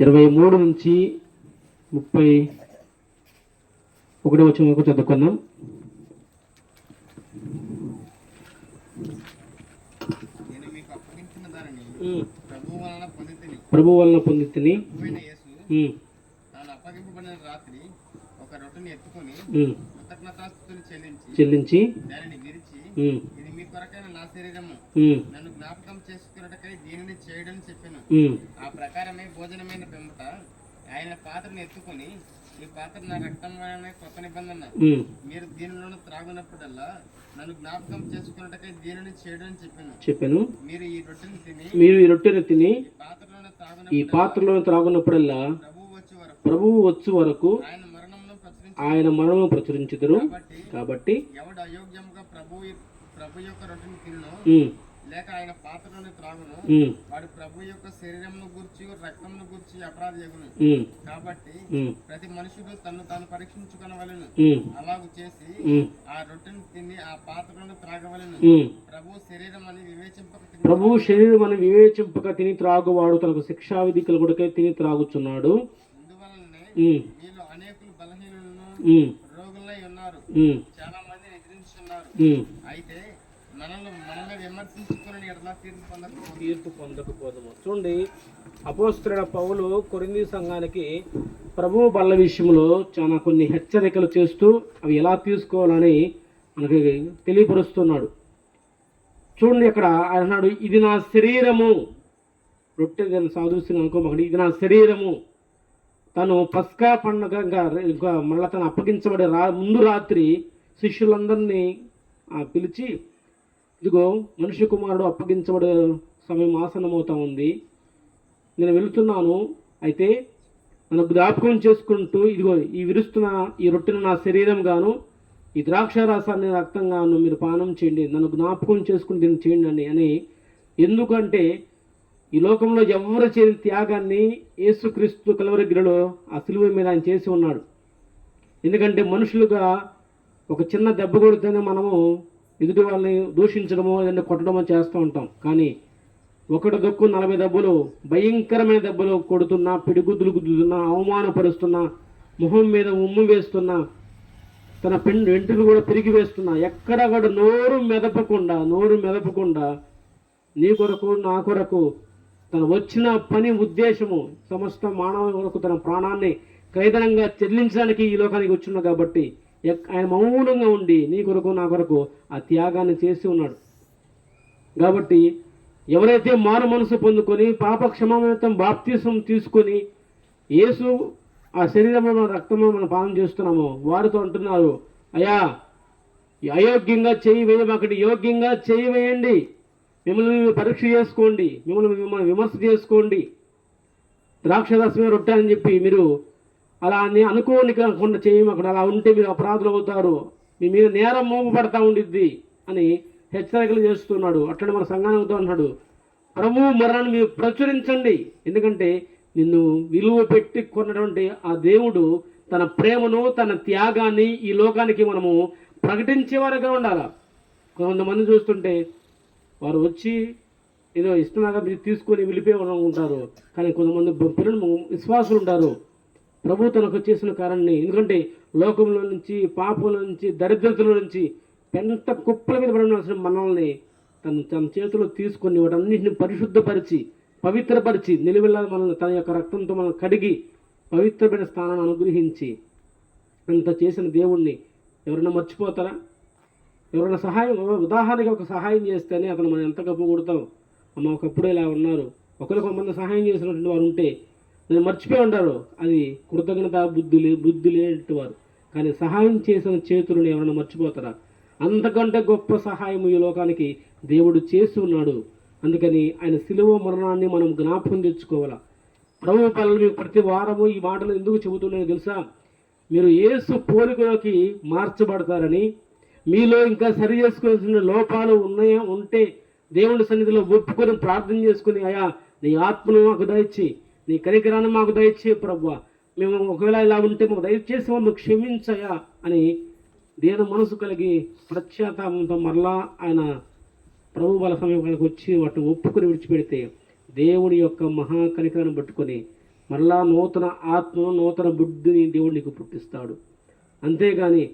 ఇరవై మూడు నుంచి ముప్పై ఒకటి వచ్చిన వరకు చదువుకుందాం. ప్రభు వలన పొందితిని. చెల్లించి చెల్లించి ఆ ప్రకారమే భోజనమైన పిమ్మట ఆయన పాత్రను ఎత్తుకొని ఈ పాత్ర నా రక్తం కొత్త నిబంధన. మీరు దీనిలోను త్రాగునప్పుడల్లా నన్ను జ్ఞాపకం చేసుకున్నటకై దీనిని చేయడం చెప్పాను. చెప్పాను. మీరు ఈ రొట్టెని తిని మీరు ఈ రొట్టెను తిని ఈ పాత్రలోనే త్రాగున ఈ పాత్రలో త్రాగున్నప్పుడల్లా ప్రభువు వచ్చే వరకు ప్రభువు వచ్చు వరకు ఆయన మరణంలో ఆయన మరణము ప్రచురించుదురు. కాబట్టి ఎవడు అయోగ్యముగా ప్రభు ప్రభు యొక్క రొట్టెని తిన్ను లేక ఆయన పాత్రలోని త్రాగును వాడు ప్రభు యొక్క శరీరమును గుర్చి రక్తమును గుర్చి అపరాధి ఉమ్, కాబట్టి ప్రతి మనుషుడు తన్ను తాను పరీక్షించుకొనవలెను. అలాగు చేసి ఆ రొట్టెను తిని ఆ పాత్రను త్రాగవలెను. ప్రభు శరీరం అని వివేచింపక తిని ప్రభు శరీరం అని వివేచింపక తిని త్రాగువాడు తనకు శిక్షా విధి కలుగుటకై తిని త్రాగుచున్నాడు. అందువలనే మీలో అనేకులు బలహీనులను రోగులై ఉన్నారు. చాలా మంది నిద్రించున్నారు. అయితే తీర్పు పొందకపోదము. చూడండి అపోస్తున్న పౌలు కొరింది సంఘానికి ప్రభు బల్ల విషయంలో చాలా కొన్ని హెచ్చరికలు చేస్తూ అవి ఎలా తీసుకోవాలని మనకి తెలియపరుస్తున్నాడు. చూడండి ఇక్కడ ఆయన అన్నాడు ఇది నా శరీరము. రొట్టె సాధుస్తున్నాను అనుకోమకండి ఇది నా శరీరము. తను పస్కా పండుగ ఇంకా మళ్ళీ తను అప్పగించబడే రా ముందు రాత్రి శిష్యులందరినీ పిలిచి ఇదిగో మనుష్య కుమారుడు అప్పగించబడే సమయం ఆసనమవుతా ఉంది. నేను వెళుతున్నాను. అయితే నన్ను జ్ఞాపకం చేసుకుంటూ ఇదిగో ఈ విరుస్తున్న ఈ రొట్టెను నా శరీరం గాను ఈ ద్రాక్ష రసాన్ని రక్తం గాను మీరు పానం చేయండి. నన్ను జ్ఞాపకం చేసుకుని దీన్ని చేయండి అని. ఎందుకంటే ఈ లోకంలో ఎవరు చేసిన త్యాగాన్ని యేసుక్రీస్తు కలవరగిరిలో ఆ సిలువ మీద ఆయన చేసి ఉన్నాడు. ఎందుకంటే మనుషులుగా ఒక చిన్న దెబ్బ కొడితేనే మనము ఎదుటి వాళ్ళని దూషించడమో ఏదైనా కొట్టడమో చేస్తూ ఉంటాం. కానీ ఒకటి దొక్కు నలభై దెబ్బలు భయంకరమైన దెబ్బలు కొడుతున్నా పిడిగుద్దులు గుద్దుతున్నా అవమానపరుస్తున్నా మొహం మీద ఉమ్ము వేస్తున్నా తన పెన్ వెంట్రులు కూడా పెరిగి వేస్తున్నా ఎక్కడ కూడా నోరు మెదపకుండా నోరు మెదపకుండా నీ కొరకు నా కొరకు తను వచ్చిన పని ఉద్దేశము సమస్త మానవ కొరకు తన ప్రాణాన్ని ఖైదనంగా చెల్లించడానికి ఈ లోకానికి వచ్చిన కాబట్టి ఆయన మౌనంగా ఉండి నీ కొరకు నా కొరకు ఆ త్యాగాన్ని చేసి ఉన్నాడు. కాబట్టి ఎవరైతే మారు మనసు పొందుకొని పాపక్షమాతం బాప్తీసం తీసుకొని యేసు ఆ శరీరంలో రక్తంలో మనం పానం చేస్తున్నామో వారితో అంటున్నారు అయ్యా అయోగ్యంగా చేయి వేయమాకండి యోగ్యంగా చేయి వేయండి. మిమ్మల్ని మేము పరీక్ష చేసుకోండి. మిమ్మల్ని మిమ్మల్ని విమర్శ చేసుకోండి. ద్రాక్షరసమే రొట్టె అని చెప్పి మీరు అలా అని అనుకోని కాకుండా చేయమాకండి అలా ఉంటే మీరు అపరాధులు అవుతారు. మీ మీద నేరం మోపబడతా ఉండిద్ది అని హెచ్చరికలు చేస్తున్నాడు. అట్లనే మన సంఘానికి అన్నాడు ప్రభు మరణాన్ని మీరు ప్రచురించండి. ఎందుకంటే నిన్ను విలువ పెట్టి కొన్నటువంటి ఆ దేవుడు తన ప్రేమను తన త్యాగాన్ని ఈ లోకానికి మనము ప్రకటించేవారుగా ఉండాలి? కొంతమంది చూస్తుంటే వారు వచ్చి ఏదో ఇష్టంగా మీరు తీసుకొని వెళ్ళిపోయి ఉంటారు. కానీ కొంతమంది పిల్లలు విశ్వాసులు ఉంటారు. ప్రభు తనకు చేసిన కారణాన్ని ఎందుకంటే లోకంలో నుంచి పాపంలో నుంచి దరిద్రతల నుంచి పెంట కుప్పల మీద పడవలసిన మనల్ని తను తన చేతిలో తీసుకొని వాటన్నింటిని పరిశుద్ధపరిచి పవిత్రపరిచి నిలువెళ్ళాలి మనల్ని తన యొక్క రక్తంతో మనం కడిగి పవిత్రమైన స్థానాన్ని అనుగ్రహించి అంత చేసిన దేవుణ్ణి ఎవరైనా మర్చిపోతారా? ఎవరైనా సహాయం ఉదాహరణకి ఒక సహాయం చేస్తేనే అతను మనం ఎంత గొప్ప కొడతాం? అమ్మ ఒకప్పుడు ఇలా ఉన్నారు. ఒకరికి కొంతమంది సహాయం చేసినటువంటి వారు ఉంటే మర్చిపోయి ఉంటారు అది కృతజ్ఞత బుద్ధి లే బుద్ధి లేనటువంటి వారు కానీ సహాయం చేసిన చేతులను ఎవరైనా మర్చిపోతారా? అంతకంటే గొప్ప సహాయం ఈ లోకానికి దేవుడు చేసి ఉన్నాడు. అందుకని ఆయన సిలువ మరణాన్ని మనం జ్ఞాపకం తెచ్చుకోవాలా? ప్రభు పనులు మీకు ప్రతి వారము ఈ మాటలు ఎందుకు చెబుతున్నాయో తెలుసా? మీరు ఏసు పోలికలోకి మార్చబడతారని మీలో ఇంకా సరి చేసుకోవాల్సిన లోపాలు ఉన్నాయా? ఉంటే దేవుని సన్నిధిలో ఒప్పుకొని ప్రార్థన చేసుకుని అయా నీ ఆత్మను మాకు దయచి నీ కనికరాన్ని మాకు దయచే ప్రభు మేము ఒకవేళ ఇలా ఉంటే మాకు దయచేసి మమ్మల్ని క్షమించయా అని దేని మనసు కలిగి ప్రత్యాతాపంతో మరలా ఆయన ప్రభు బల సమయానికి వచ్చి వాటిని ఒప్పుకొని విడిచిపెడితే దేవుడి యొక్క మహాకనికరాన్ని పట్టుకొని మరలా నూతన ఆత్మను నూతన బుద్ధిని దేవుడు నీకు పుట్టిస్తాడు. అంతేగాని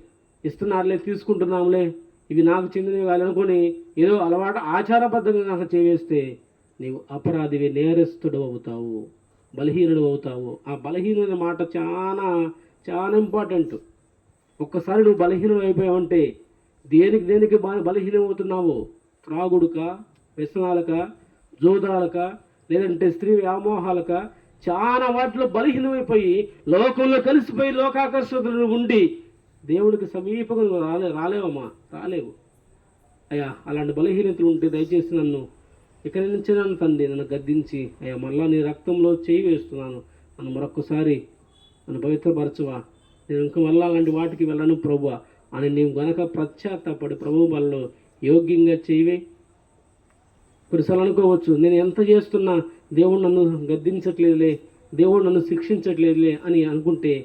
ఇస్తున్నారులే తీసుకుంటున్నాంలే ఇవి నాకు చెందినవి కాదు అనుకొని ఏదో అలవాటు ఆచారబద్ధంగా నాకు చేవేస్తే నీవు అపరాధివి నేరస్తుడు అవుతావు. బలహీనుడు అవుతావు. ఆ బలహీనుల మాట చాలా చాలా ఇంపార్టెంట్ ఒక్కసారి నువ్వు బలహీనం అయిపోయావంటే దేనికి దేనికి బాగా బలహీనం అవుతున్నావు? త్రాగుడుక వ్యసనాలక జోదాలక లేదంటే స్త్రీ వ్యామోహాలక? చాలా వాటిలో బలహీనమైపోయి లోకంలో కలిసిపోయి లోకాకర్షకులు ఉండి దేవుడికి సమీపంగా రాలే రాలేవమ్మా రాలేవు. అయ్యా అలాంటి బలహీనతలు ఉంటే దయచేసి నన్ను ఇక్కడి నుంచి నన్ను తండ్రి నన్ను గద్దించి అయ్యా మళ్ళా నీ రక్తంలో చేయి వేస్తున్నాను. నన్ను మరొక్కసారి నన్ను పవిత్రపరచువా. నేను ఇంకా మళ్ళా అలాంటి వాటికి వెళ్ళను ప్రభు అని నీవు గనక పశ్చాత్తాపడి ప్రభు వల్ల యోగ్యంగా చేయవే. కొన్నిసార్లు అనుకోవచ్చు నేను ఎంత చేస్తున్నా దేవుడు నన్ను గద్దించట్లేదులే దేవుడు నన్ను శిక్షించట్లేదులే అని అనుకుంటే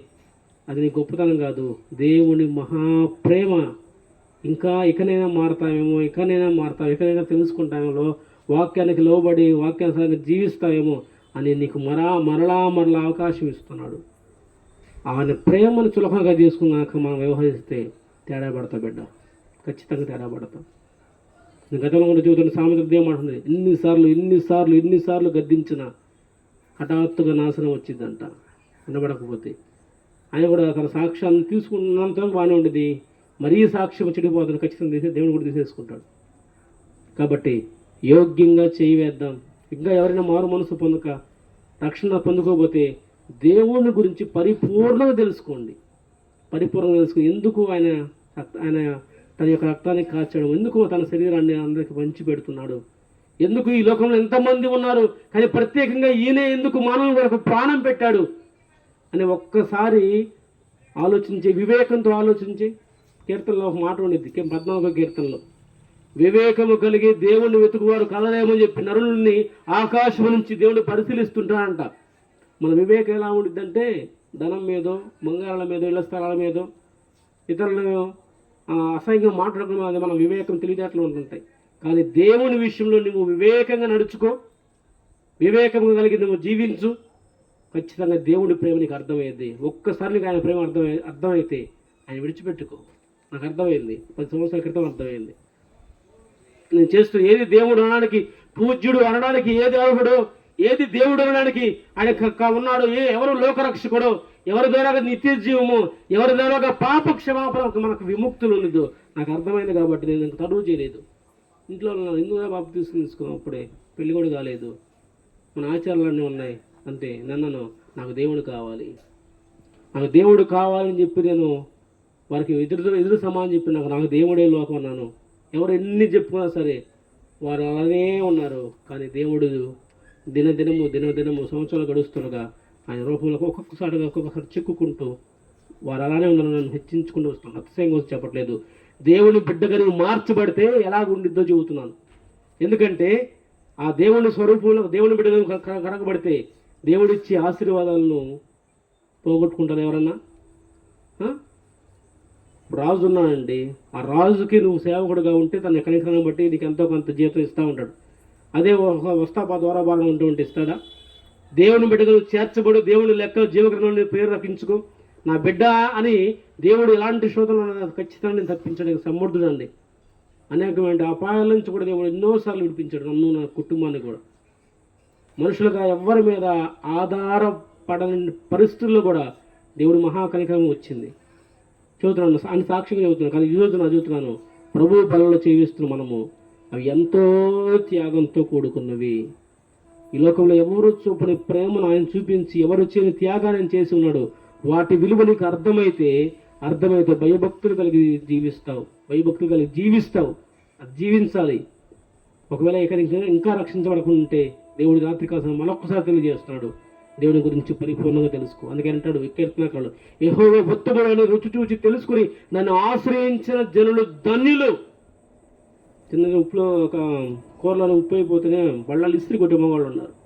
అది నీ గొప్పతనం కాదు. దేవుని మహాప్రేమ. ఇంకా ఇకనైనా మారతామేమో ఇకనైనా మారతాం ఇకనైనా తెలుసుకుంటామేమో వాక్యానికి లోబడి వాక్యానుసారంగా జీవిస్తావేమో అని నీకు మరా మరలా మరలా అవకాశం ఇస్తున్నాడు. ఆయన ప్రేమను చులకనగా చేసుకున్నాక మనం వ్యవహరిస్తే తేడా పడతా బిడ్డ. ఖచ్చితంగా తేడా పడతాం. గతంలో కూడా చెబుతున్న సామెత ఏమంటుంది ఎన్నిసార్లు ఎన్నిసార్లు ఎన్నిసార్లు గద్దించిన హఠాత్తుగా నాశనం వచ్చిందంట. వినబడకపోతే. ఆయన కూడా తన సాక్ష్యాన్ని తీసుకున్నంత బాగానే ఉండేది. మరీ సాక్ష్యం చెడిపోతుంది ఖచ్చితంగా తీసే దేవుడు కూడా తీసేసుకుంటాడు. కాబట్టి యోగ్యంగా చేయి వేద్దాం ఇంకా ఎవరైనా మారు మనసు పొందక రక్షణ పొందుకోకపోతే దేవుని గురించి పరిపూర్ణంగా తెలుసుకోండి. పరిపూర్ణంగా తెలుసుకుని ఎందుకు ఆయన ఆయన తన యొక్క రక్తాన్ని కాచడం? ఎందుకు తన శరీరాన్ని అందరికి పంచి పెడుతున్నాడు? ఎందుకు ఈ లోకంలో ఎంతమంది ఉన్నారు? కానీ ప్రత్యేకంగా ఈయనే ఎందుకు మానవుని వరకు ప్రాణం పెట్టాడు? అని ఒక్కసారి ఆలోచించి వివేకంతో ఆలోచించి కీర్తనలో ఒక మాట ఉండిద్ది. కే- పద్నాలుగో కీర్తనలో. వివేకము కలిగి దేవుణ్ణి వెతుకువారు కలలేమని చెప్పి నరుల్ని ఆకాశం నుంచి దేవుడు పరిశీలిస్తుంటాడంట. మన వివేకం ఎలా ఉండిద్దంటే ధనం మీదో బంగారాల మీదో ఇళ్ళ స్థలాల మీదో ఇతరులను అసహ్యంగా మాట్లాడడం మీద మన వివేకం తెలివితేటలు ఉంటుంటాయి కానీ దేవుని విషయంలో నువ్వు వివేకంగా నడుచుకో వివేకంగా కలిగి నువ్వు జీవించు ఖచ్చితంగా దేవుడి ప్రేమ నీకు అర్థమైంది ఒక్కసారి నీకు ఆయన ప్రేమ అర్థమై అర్థమైతే ఆయన విడిచిపెట్టుకో. నాకు అర్థమైంది. పది సంవత్సరాల క్రితం అర్థమైంది. చేస్తూ ఏది దేవుడు అనడానికి పూజ్యుడు అనడానికి ఏది అర్హుడు ఏది దేవుడు అనడానికి ఆయన క- ఉన్నాడు ఏ ఎవరు లోకరక్షకుడు ఎవరి ద్వారా నిత్య జీవము ఎవరి ద్వారా పాప క్షమాపణ మనకు విముక్తులు ఉండదు నాకు అర్థమైంది కాబట్టి నేను ఇంక తడువు చేయలేదు. ఇంట్లో ఉన్నాను ఎందుకు బాబు తీసుకుని తీసుకున్నాం అప్పుడే పెళ్ళి కూడా కాలేదు. మన ఆచారాలన్నీ ఉన్నాయి అంతే నన్నను నాకు దేవుడు కావాలి. నాకు దేవుడు కావాలని చెప్పి నేను వారికి ఎదురు ఎదురు సమానం చెప్పి నాకు నాకు దేవుడే లోకం అన్నాను. ఎవరు ఎన్ని చెప్పుకున్నా సరే వారు అలానే ఉన్నారు. కానీ దేవుడు దినదినము దినదినము సంవత్సరాలు గడుస్తుండగా ఆయన రూపంలో ఒక్కొక్కసారిగా ఒక్కొక్కసారి చిక్కుకుంటూ వారు అలానే ఉన్నారు నన్ను హెచ్చించుకుంటూ వస్తున్నాను అతిశయంగా వచ్చి చెప్పట్లేదు. దేవుని బిడ్డగా నువ్వు మార్చబడితే ఎలా ఉండిద్దో చెబుతున్నాను. ఎందుకంటే ఆ దేవుని స్వరూపంలో దేవుని బిడ్డగా కనకబడితే దేవుడిచ్చే ఆశీర్వాదాలను పోగొట్టుకుంటారు ఎవరన్నా? రాజు ఉన్నాడండి. ఆ రాజుకి నువ్వు సేవకుడుగా ఉంటే తన ఎక్కడెక్కడ బట్టి నీకు ఎంతో కొంత జీతం ఇస్తూ ఉంటాడు. అదే ఒక వస్తాపా ద్వారా భాగం ఉంటూ ఉంటే ఇస్తాడా? దేవుని బిడ్డగా నువ్వు చేర్చబడు దేవుని లెక్క జీవగ్రంథంలో పేరు రప్పించుకో. నా బిడ్డ అని దేవుడు ఎలాంటి శోధనలు ఖచ్చితంగా నేను తప్పించడానికి సమర్థుడండి అనేకమైన అపాయాల నుంచి కూడా దేవుడు ఎన్నోసార్లు విడిపించాడు నన్ను నా కుటుంబాన్ని కూడా. మనుషులుగా ఎవరి మీద ఆధారపడని పరిస్థితుల్లో కూడా దేవుడు మహాకనికరం వచ్చింది. చదువుతున్నాను అని సాక్షిగా చదువుతున్నాను కానీ ఈరోజు నా చదువుతున్నాను ప్రభు బలంలో చేయిస్తున్న మనము అవి ఎంతో త్యాగంతో కూడుకున్నవి. ఈ లోకంలో ఎవరు చూపని ప్రేమను ఆయన చూపించి ఎవరు చేయని త్యాగాన్ని చేసి ఉన్నాడు వాటి విలువ నీకు అర్థమైతే అర్థమైతే భయభక్తులు కలిగి జీవిస్తావు. భయభక్తులు కలిగి జీవిస్తావు. అది జీవించాలి. ఒకవేళ ఇక్కడ ఇంకా- రక్షించబడకుంటే దేవుడి రాత్రి కాసం మరొకసారి తెలియజేస్తున్నాడు. దేవుడి గురించి పరిపూర్ణంగా తెలుసుకో. అందుకే అంటాడు కీర్తనకాలు యహో భక్తుడని రుచి చూచి తెలుసుకుని నన్ను ఆశ్రయించిన జనులు ధన్యులు. చిన్నగా ఉప్పులో ఒక కూరలో ఉప్పు అయిపోతేనే బళ్ళాలు ఇస్త్రీ కొట్టే మగవాళ్ళు ఉన్నారు.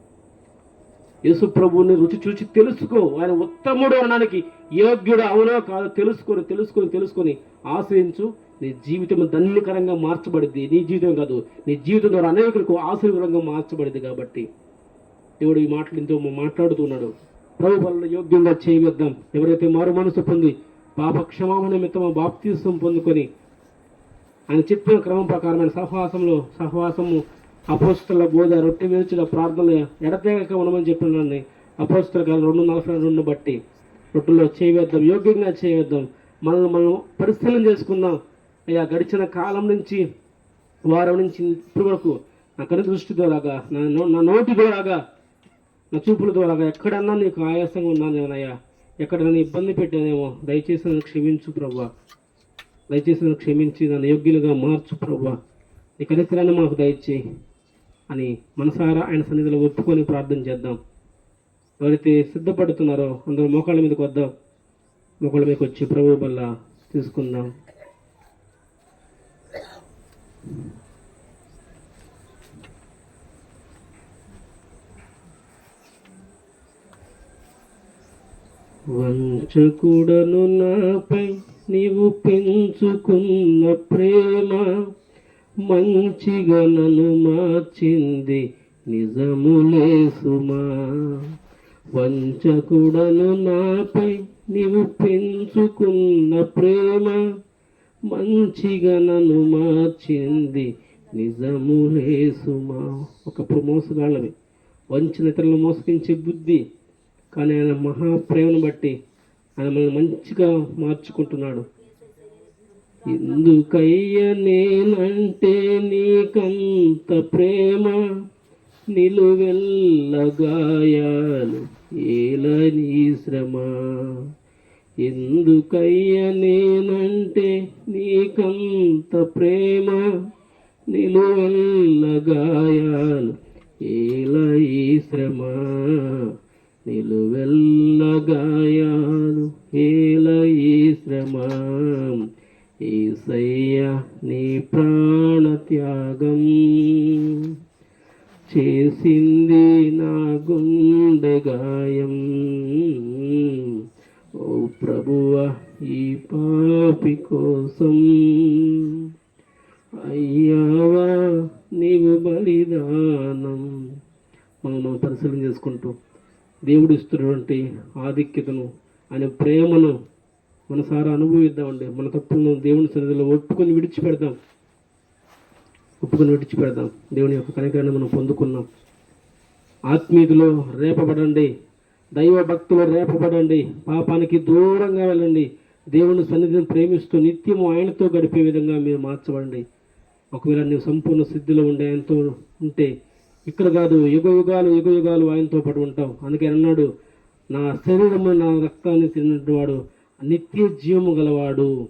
యేసు ప్రభువుని రుచి చూచి తెలుసుకో. ఆయన ఉత్తముడు అనడానికి యోగ్యుడు అవునో కాదో తెలుసుకొని తెలుసుకొని తెలుసుకొని ఆశ్రయించు. నీ జీవితం ధన్యకరంగా మార్చబడింది. నీ జీవితం కాదు నీ జీవితం ద్వారా అనేకులకు ఆశీర్వరంగా మార్చబడింది కాబట్టి. దేవుడు ఈ మాటలు ఎంతో మాట్లాడుతున్నాడు. ప్రభు వల్ల యోగ్యంగా చేయవద్దాం. ఎవరైతే మారు మనసు పొంది పాప క్షమాపణ నిమిత్తము బాప్తీసం పొందుకొని ఆయన చెప్పిన క్రమం ప్రకారమైన సహవాసంలో సహవాసము అపోస్తుల బోధ రొట్టె వేల్చిన ప్రార్థనలు ఎడతెగక ఉండమని చెప్పినండి అపోస్తుల కాలం రెండు నలభై రెండు బట్టి రొట్టెలో చేయవేద్దాం యోగ్యంగా చేయవేద్దాం. మనల్ని మనం పరిశీలన చేసుకుందాం. అయ్యా గడిచిన కాలం నుంచి వారం నుంచి ఇప్పటి వరకు నా కను దృష్టి ద్వారాగా నా నో- నా నోటి ద్వారాగా నా చూపుల ద్వారాగా ఎక్కడన్నా నీకు ఆయాసంగా ఉన్నానేమోనయ్యా అయ్యా ఎక్కడ నన్ను ఇబ్బంది పెట్టానేమో దయచేసి నన్ను క్షమించు ప్రభా. దయచేసి నన్ను క్షమించి నన్ను యోగ్యులుగా మార్చు ప్రభా. నీ కనికరాన్ని మాకు దయచేయి అని మనసారా ఆయన సన్నిధిలో ఒప్పుకొని ప్రార్థన చేద్దాం. ఎవరైతే సిద్ధపడుతున్నారో అందరూ మోకాళ్ళ మీదకి వద్దాం. మోకాళ్ళ మీదకి వచ్చి ప్రభు వల్ల తీసుకుందాం. వంచకుడను నాపై నీవు పెంచుకున్న ప్రేమ మంచిగా నన్ను మార్చింది నిజములే సుమా వంచకుడను నాపై నీవు పెంచుకున్న ప్రేమ మంచిగా నన్ను మార్చింది నిజములే సుమా ఒకప్పుడు మోసగాళ్ళవి వంచిన ఇతరులను మోసగించే బుద్ధి కానీ ఆయన మహాప్రేమను బట్టి ఆయన మనల్ని మంచిగా మార్చుకుంటున్నాడు. ఎందుకయ్య నేనంటే నీకంత ప్రేమ? నిలువెల్లగాయాలు ఏలని శ్రమ? ఎందుకయ్య నేనంటే నీకంత ప్రేమ? నిలువెల్లగాయాలు ఏల ఈ శ్రమ? నిలువెల్లగాయాను హేల ఈ శ్రమ. ఈసయ్య నీ ప్రాణ త్యాగం చేసింది నా గుండె గాయం. ఓ ప్రభువ ఈ పాపి కోసం అయ్యావా నీవు బలిదానం? మనం మనం పరిశీలన చేసుకుంటూ దేవుడు ఇస్తున్నటువంటి ఆధిక్యతను ఆయన ప్రేమను మనసారా అనుభవిద్దామండి. మన తప్పులను దేవుని సన్నిధిలో ఒప్పుకొని విడిచిపెడదాం. ఒప్పుకొని విడిచిపెడదాం. దేవుని యొక్క కనికరాన్ని మనం పొందుకున్నాం. ఆత్మీయులో రేపబడండి. దైవ భక్తులు రేపబడండి. పాపానికి దూరంగా వెళ్ళండి. దేవుని సన్నిధిని ప్రేమిస్తూ నిత్యము ఆయనతో గడిపే విధంగా మీరు మార్చబడండి. ఒకవేళ నీవు సంపూర్ణ సిద్ధిలో ఉండే ఆయనతో ఉంటే ఇక్కడ కాదు యుగ యుగాలు యుగ యుగాలు ఆయనతో పాటు ఉంటాం. అందుకే అన్నాడు నా శరీరము నా రక్తాన్ని తిన్నవాడు నిత్య జీవము గలవాడు.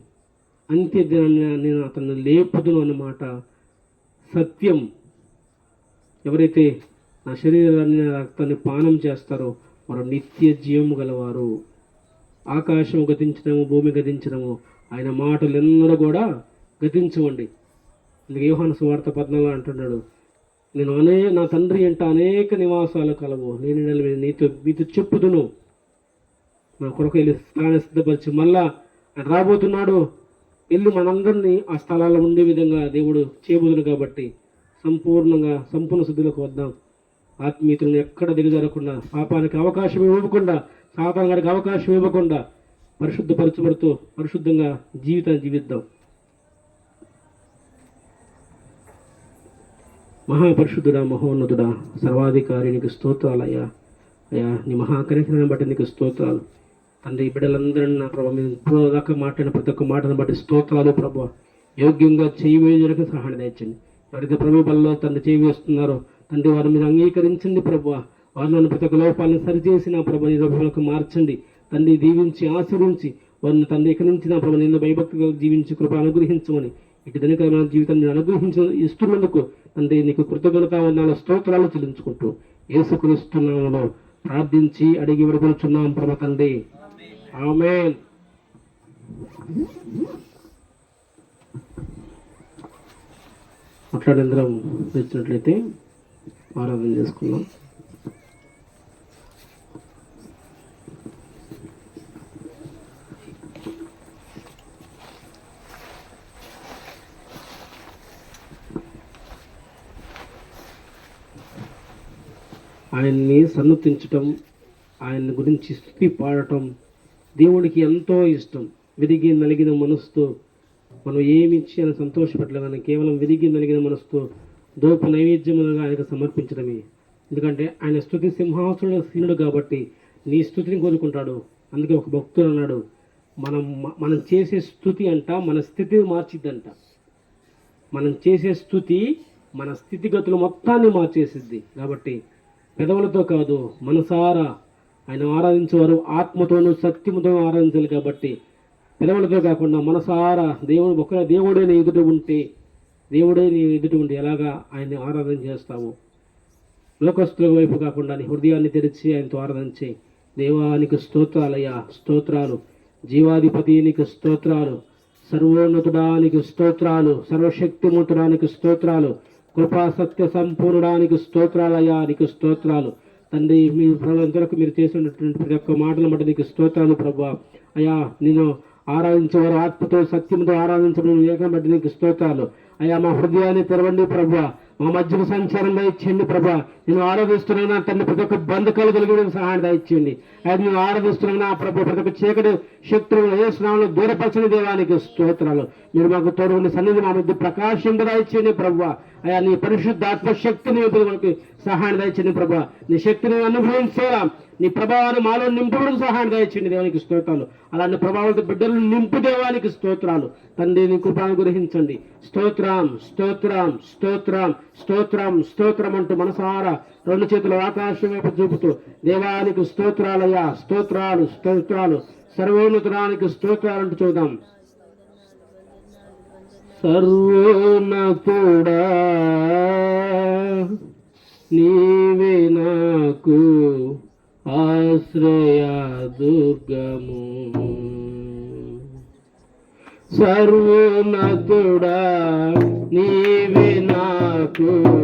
అంత్య దినాన్ని నేను అతను లేపుదును అన్నమాట. సత్యం. ఎవరైతే నా శరీరాన్ని నా రక్తాన్ని పానం చేస్తారో వారు నిత్య జీవము గలవారు. ఆకాశం గతించడము భూమి గతించడము ఆయన మాటలు ఎన్నడూ కూడా గతించవండి. అందుకే యోహాను సువార్త పద్నాలుగు అంటున్నాడు నేను అనే నా తండ్రి ఎంట అనేక నివాసాలు కలవు. నేను నిలబడి నీతో మీతో చెప్పుదును. నా కొరకు వెళ్ళి స్థానం సిద్ధపరిచి మళ్ళా రాబోతున్నాడు. వెళ్ళి మనందరినీ ఆ స్థలాల్లో ఉండే విధంగా దేవుడు చేయబోదును కాబట్టి సంపూర్ణంగా సంపూర్ణ శుద్ధిలోకి వద్దాం. ఆత్మీయతలను ఎక్కడ దిగజారకుండా పాపానికి అవకాశం ఇవ్వకుండా సాధారణ గారికి అవకాశం ఇవ్వకుండా పరిశుద్ధపరచబడుతూ పరిశుద్ధంగా జీవితాన్ని జీవిద్దాం. మహాపరిశుద్ధుడా మహోన్నతుడా సర్వాధికారి నీకు స్తోత్రాలయ్యా. అయ్యా నీ మహాకనికరాన్ని బట్టి నీకు స్తోత్రాలు. తండ్రి బిడ్డలందరినీ నా ప్రభావ మీరు ఇప్పుడు దాకా మాట్లాడిన ప్రతి ఒక్క మాటను బట్టి స్తోత్రాలు ప్రభు. యోగ్యంగా చేయవేయడానికి సహాయం తెచ్చండి ఎవరైతే ప్రభుబల్లో తండ్రి చేయవేస్తున్నారో తండ్రి వారిని మీరు అంగీకరించండి ప్రభు. వారు నన్ను ప్రతి ఒక్క లోపాలను సరిచేసి నా ప్రభు నీ రూపంలోకి మార్చండి. తండ్రి దీవించి ఆశ్రయించి వారిని తండ్రి ఇక్కడి నుంచి నా ప్రభు నిన్ను భయభక్తిగా జీవించి కృప అనుగ్రహించమని ఇటు దినకరమైన జీవితాన్ని అనుగ్రహించ ఇస్తున్నందుకు తండ్రి నీకు కృతజ్ఞత వందల స్తోత్రాలు చెల్లించుకుంటూ యేసుక్రీస్తునామలో ప్రార్థించి అడిగి విడుకొనుచున్నాం ప్రభ తండ్రి. ఆమె మాట్లాడేంద్రం వచ్చినట్లయితే ఆరాధన చేసుకున్నాం ఆయన్ని సన్నతించటం ఆయన గురించి స్థుతి పాడటం దేవుడికి ఎంతో ఇష్టం. విరిగి నలిగిన మనసుతో మనం ఏమి ఇచ్చి ఆయన సంతోషపెట్టలేదని కేవలం విరిగి నలిగిన మనసుతో దోపు నైవేద్యములుగా ఆయనకు సమర్పించడమే. ఎందుకంటే ఆయన స్థుతి సింహాసనుడు సీనుడు కాబట్టి నీ స్థుతిని కోరుకుంటాడు. అందుకే ఒక భక్తుడు అన్నాడు మనం మనం చేసే స్థుతి అంట మన స్థితిని మార్చిద్దంట. మనం చేసే స్థుతి మన స్థితిగతులు మొత్తాన్ని మార్చేసిద్ది. కాబట్టి పెదవులతో కాదు మనసారా. ఆయన ఆరాధించేవారు ఆత్మతోనూ సత్యముతోనూ ఆరాధించాలి కాబట్టి పెదవులతో కాకుండా మనసారా. దేవుడు ఒక దేవుడే నీ ఎదుట ఉంటే దేవుడే నీ ఎదుట ఉంటే ఎలాగా ఆయన్ని ఆరాధన చేస్తావు? లోకస్తుల వైపు కాకుండా నీ హృదయాన్ని తెరిచి ఆయనతో ఆరాధించి దేవానికి స్తోత్రాలయ్యా స్తోత్రాలు. జీవాధిపతినికి స్తోత్రాలు. సర్వోన్నతుడానికి స్తోత్రాలు. సర్వశక్తిమంతుడానికి స్తోత్రాలు. కృపా సత్య సంపూర్ణడానికి స్తోత్రాలయానికి నీకు స్తోత్రాలు. తండ్రి మీ ఇంతవరకు మీరు చేసినటువంటి ప్రతి ఒక్క మాటలు బట్టి నీకు స్తోత్రాలు ప్రభా. అయ్యా నేను ఆరాధించేవారు ఆత్మతో సత్యంతో ఆరాధించడం ఏకం బట్టి నీకు స్తోత్రాలు. అయ్యా మా హృదయాన్ని తెరవండి ప్రభా. మా మధ్యన సంచారం దయచేయండి ప్రభా. నేను ఆరాధిస్తున్నాను తండ్రి ప్రతి ఒక్క బంధకాలు కలిగిన సహాయం దయచేయండి అది నేను ఆరాధిస్తున్నాను ప్రభు ప్రతి ఒక్క చీకటి శక్తులను ఏ స్నామంలో దూరపరచని దేవానికి స్తోత్రాలు. మీరు మాకు తోడు సన్నిధి మా మధ్య ప్రకాశం దయచేయండి ప్రభు. అయ్యా నీ పరిశుద్ధ శక్తిని మనకి సహాయం దయచండి ప్రభా. నీ శక్తిని అనుభవించేలా నీ ప్రభావాన్ని మాలో నింపుడు సహాయం దయచండి దేవానికి స్తోత్రాలు. అలాంటి ప్రభావంతో బిడ్డలు నింపు దేవానికి స్తోత్రాలు. తండ్రి నీ కృపను గ్రహించండి స్తోత్రం స్తోత్రం స్తోత్రం స్తోత్రం స్తోత్రం అంటూ మనసారా రెండు చేతులు ఆకాశం వైపు చూపుతూ దేవానికి స్తోత్రాలయ్యా స్తోత్రాలు స్తోత్రాలు. సర్వోన్నతురానికి స్తోత్రాలు అంటూ చూద్దాం. సర్వోన్నతుడా నీవే నాకు ఆశ్రయ దుర్గము. సర్వోన్నతుడా నీవే నాకు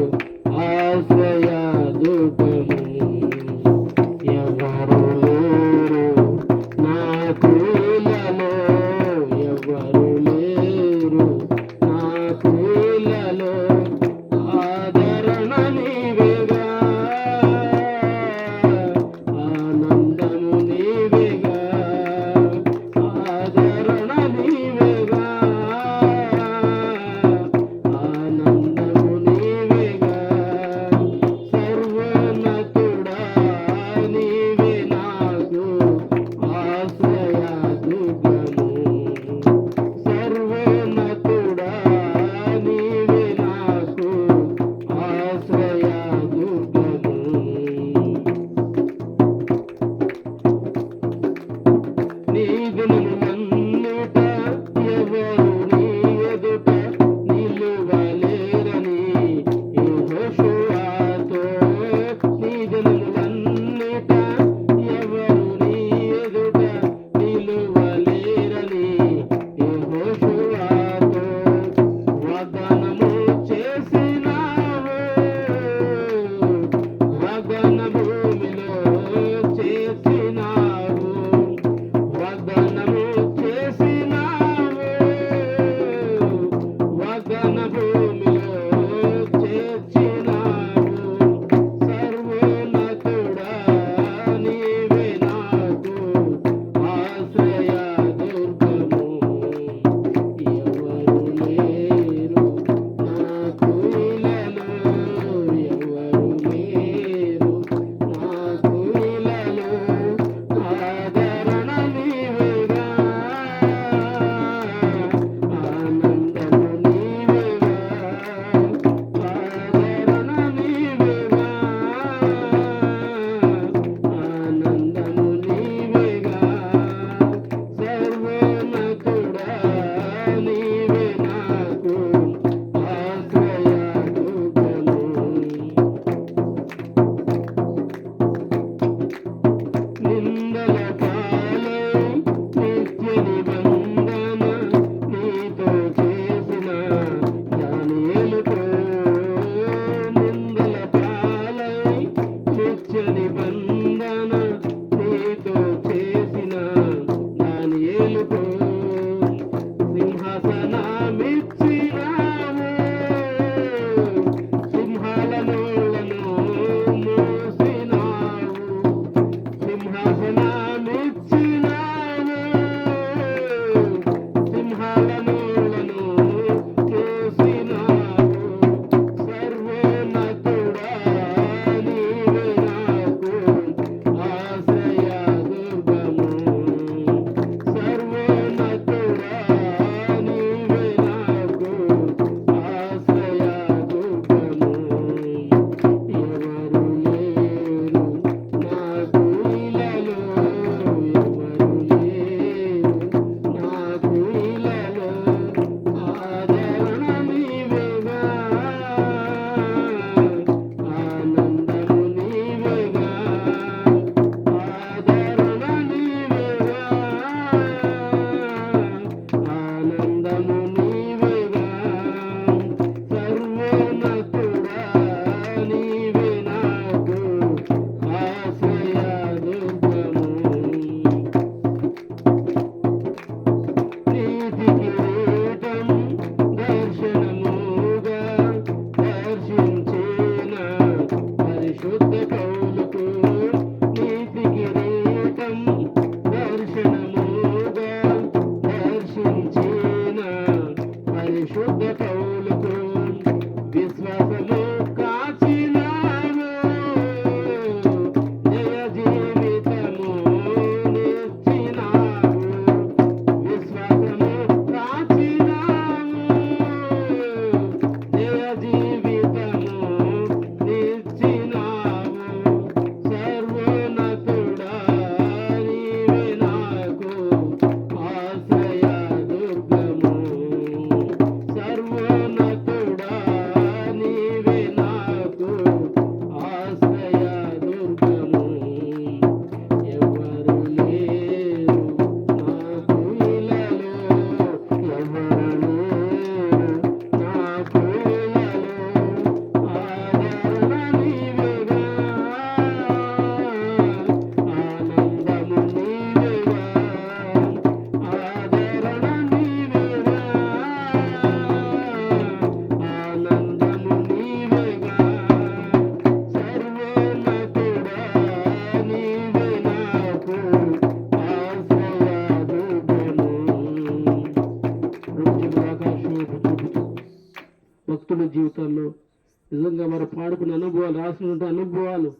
పాడుకున్న రాసినటువంటి అనుభవాలు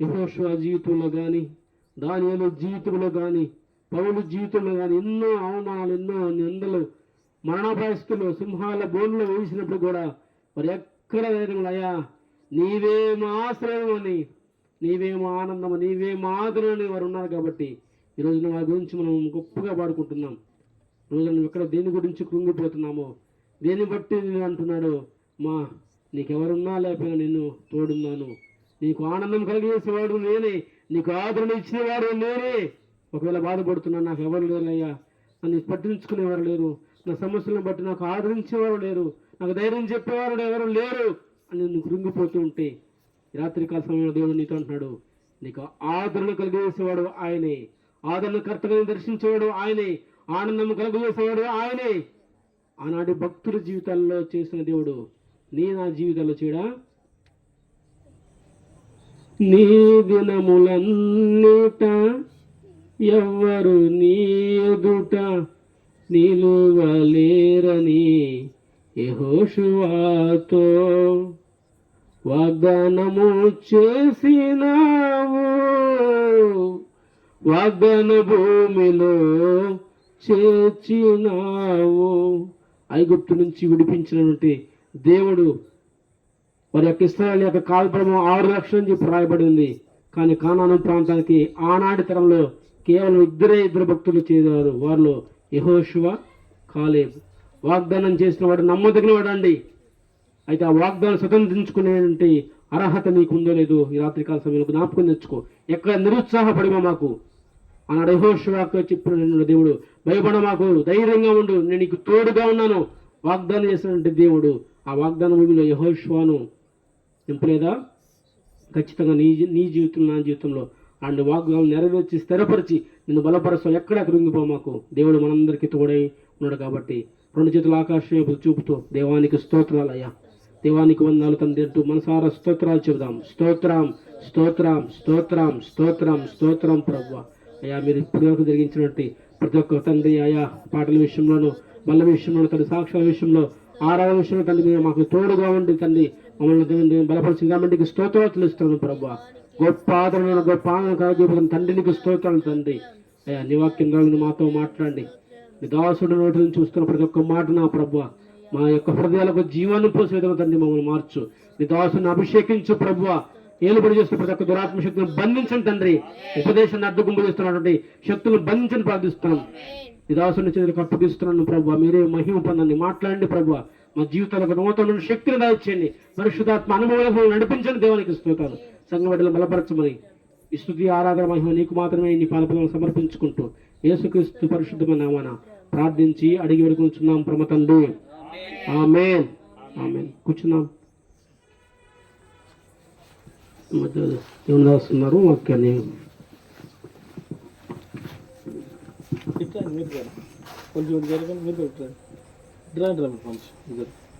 యహోషువ జీవితంలో కానీ దానిలో జీవితంలో కానీ పౌలు జీవితంలో కానీ ఎన్నో అవమానాలు ఎన్నో నిందలు మరణ సింహాల బోన్లో వేసినప్పుడు కూడా మరి ఎక్కడ ధైర్యం అయ్యా నీవే మా ఆశ్రయం అని నీవే మా ఆనందం నీవే మా ఆదరణ అని వారు ఉన్నారు కాబట్టి ఈరోజు వారి గురించి మనం గొప్పగా పాడుకుంటున్నాం. రోజు ఎక్కడ దేని గురించి కృంగిపోతున్నామో దేని బట్టి అంటున్నాడు మా నీకెవరున్నా లేకపోయినా నిన్ను తోడున్నాను. నీకు ఆనందం కలిగేసేవాడు నేనే. నీకు ఆదరణ ఇచ్చేవాడు నేనే. ఒకవేళ బాధపడుతున్నాను నాకు ఎవరు లేరయ్యా? నన్ను పట్టించుకునేవారు లేరు. నా సమస్యలను బట్టి నాకు ఆదరించేవారు లేరు. నాకు ధైర్యం చెప్పేవారు ఎవరు లేరు అని నేను కృంగిపోతూ ఉంటే రాత్రికాల సమయంలో దేవుడు నీతో అంటున్నాడు నీకు ఆదరణ కలిగేసేవాడు ఆయనే. ఆదరణకర్తగా దర్శించేవాడు ఆయనే. ఆనందం కలుగజేసేవాడు ఆయనే. ఆనాటి భక్తుల జీవితాల్లో చేసిన దేవుడు నీ నా జీవితంలో చేయడా నీ దినములన్నిట ఎవ్వరు నీ ఎదుట నిలువలేరని యహోషువాతో వాగ్దానము చేసినావు. వాగ్దాన భూమిలో చేర్చినావు. ఐగుప్తు నుంచి విడిపించినటువంటి దేవుడు వారి యొక్క ఇస్రాయల్ యొక్క కాల్పడము ఆరు లక్షలు అని చెప్పి రాయబడి ఉంది. కానీ కానాను ప్రాంతానికి ఆనాటి తరంలో కేవలం ఇద్దరే ఇద్దరు భక్తులు చేరారు. వారిలో యహోశివ కాలేబ్. వాగ్దానం చేసిన వాడు నమ్మదగిన వాడు అండి. అయితే ఆ వాగ్దానం స్వతంత్రించుకునేటువంటి అర్హత నీకు ఉందో లేదో ఈ రాత్రికాల సమయంలో జ్ఞాపకం తెచ్చుకో. ఎక్కడ నిరుత్సాహపడిమా మాకు. ఆనాడు యహోశివాకు చెప్పిన దేవుడు భయపడ మాకు ధైర్యంగా ఉండు. నేను నీకు తోడుగా ఉన్నాను. వాగ్దానం చేసినటువంటి దేవుడు ఆ వాగ్దానం భూమిలో యహోశివాను నింపలేదా? ఖచ్చితంగా నీ నీ జీవితంలో నా జీవితంలో అండ్ వాగ్దానం నెరవేర్చి స్థిరపరిచి నిన్ను బలపరచు ఎక్కడ కృంగిపో మాకు. దేవుడు మనందరికీ తోడై ఉన్నాడు కాబట్టి రెండు చేతుల ఆకాశం వైపు చూపుతూ దేవానికి స్తోత్రాలయ్యా దేవానికి వందాలు తండ్రి మనసారా స్తోత్రాలు చెబుదాం. స్తోత్రం స్తోత్రం స్తోత్రం స్తోత్రం స్తోత్రం ప్రభు అయ్యా మీరు ఇప్పుడు వరకు జరిగించినట్టు ప్రతి ఒక్క తండ్రి అయా పాటల విషయంలోనూ బల్ల విషయంలోనూ తన సాక్షుల విషయంలో ఆరవ విషయంలో తండ్రి మీరు మాకు తోడుగా ఉండి తండ్రి మమ్మల్ని తండ్రి బలపరిచిన కాబట్టి స్తోత్రాలు తెలుస్తాను ప్రభు. గొప్ప ఆదరణ గొప్ప ఆనందం కలగజేపుతున్న తండ్రి స్తోత్రాలు తండ్రి. అయ్యా నీ వాక్యం మాతో మాట్లాడండి. నీ దాసుడు నోటి నుంచి చూస్తున్న ప్రతి ఒక్క మాట నా ప్రభు. మా యొక్క హృదయాలకు జీవాన్ని పోసే విధంగా తండ్రి మమ్మల్ని మార్చు. నీ దాసుని అభిషేకించు ప్రభు. ఏలుబడి చేస్తున్న ప్రతి ఒక్క దురాత్మ శక్తులను బంధించండి తండ్రి. ఉపదేశాన్ని అడ్డుగుంపు చేస్తున్నటువంటి శక్తులను బంధించని ప్రార్థిస్తున్నాం. ఈ దాసుని చేతులకు అప్పగిస్తున్నాను ప్రభు మీరే మహిమ పొందండి. మాట్లాడండి ప్రభు మా జీవితాలకు నూతన శక్తిని దాచేయండి పరిశుధాత్మ అనుభవాలకు నడిపించండి దేవునికి స్తోతాలు సంఘ బిడ్డలు బలపరచమని ఈ స్థుతి ఆరాధన మహిమ నీకు మాత్రమే నీ పాదపదం సమర్పించుకుంటూ యేసుక్రీస్తు పరిశుద్ధమైన నామాన ప్రార్థించి అడిగి వేడుకుంటున్నాం ప్రమ తండ్రి ఆమేన్. ఆమేన్. కూర్చున్నాం. మధ్య దేవుని రాస్తున్నారు వాక్యాన్ని ఇట్లా మీరు కొంచెం జరగండి మీరు పెట్టండి డ్రా డ్రా కొంచెం ఇద్దరు